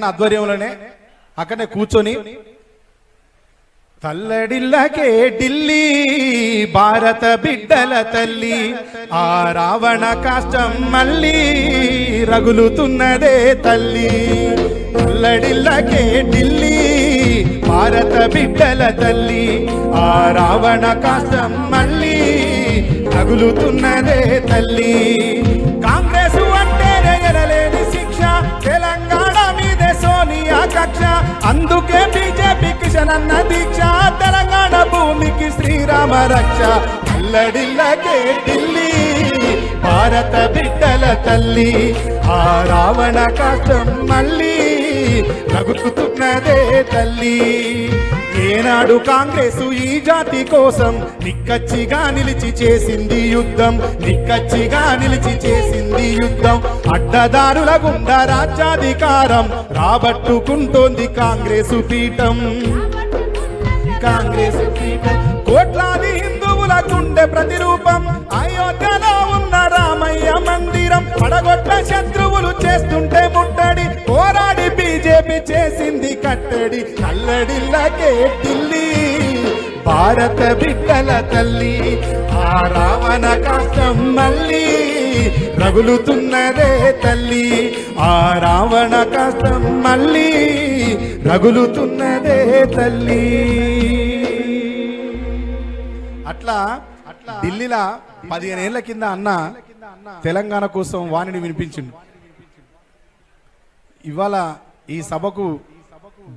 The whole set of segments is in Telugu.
అన్న ఆధ్వర్యంలోనే అక్కడనే కూర్చొని తల్లడిల్లకే ఢిల్లీ భారత బిడ్డల తల్లి ఆ రావణ కాష్టం మళ్ళీ రగులుతున్నదే తల్లి. తల్లడిల్లకే ఢిల్లీ భారత బిడ్డల తల్లి ఆ రావణ కాష్టం మళ్ళీ రగులుతున్నదే తల్లి. కాంగ్రెస్ అందుకే బీజేపీ కిషన్ దీక్ష తెలంగాణ భూమికి శ్రీరామ రక్ష. అల్లడిల్లకే ఢిల్లీ భారత బిడ్డల తల్లి ఆ రావణ కష్టం మళ్ళీ నగుతున్నదే తల్లి. ఏనాడు కాంగ్రెస్ ఈ జాతి కోసం నిక్కచ్చిగా నిలిచి చేసింది యుద్ధం. నిక్కచ్చిగా నిలిచి చేసింది యుద్ధం. అడ్డదారుల గుండా రాజ్యాధికారం రాబట్టుకుంటోంది కాంగ్రెసు పీఠం. కాంగ్రెస్ పీఠం. కోట్లాది హిందువుల గుండె ప్రతిరూపం. అయోధ్యలో ఉన్న రామయ్య మందిరం పడగొట్ట శత్రువులు చేస్తుంటే చేసింది కట్టడి నల్లడిల్లకే ఢిల్లీ భారత బిడ్డల తల్లి ఆ రావణ కాష్టం మళ్ళీ రగులుతున్నదే తల్లి. ఆ రావణ కాష్టం మళ్ళీ రగులుతున్నదే తల్లి. అట్లా అట్లా ఢిల్లీలా పదిహేను ఏళ్ళ కింద అన్న తెలంగాణ కోసం వాణిని వినిపించిండు. ఇవాళ ఈ సభకు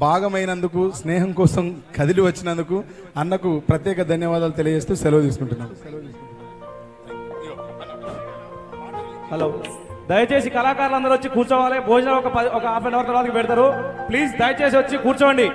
భాగమైనందుకు స్నేహం కోసం కదిలి వచ్చినందుకు అన్నకు ప్రత్యేక ధన్యవాదాలు తెలియజేస్తూ సెలవు తీసుకుంటున్నాం. హలో దయచేసి కళాకారులు అందరూ వచ్చి కూర్చోవాలి. భోజనం ఒక ఒక హాఫ్ అన్ అవర్ తర్వాత పెడతారు. ప్లీజ్ దయచేసి వచ్చి కూర్చోండి.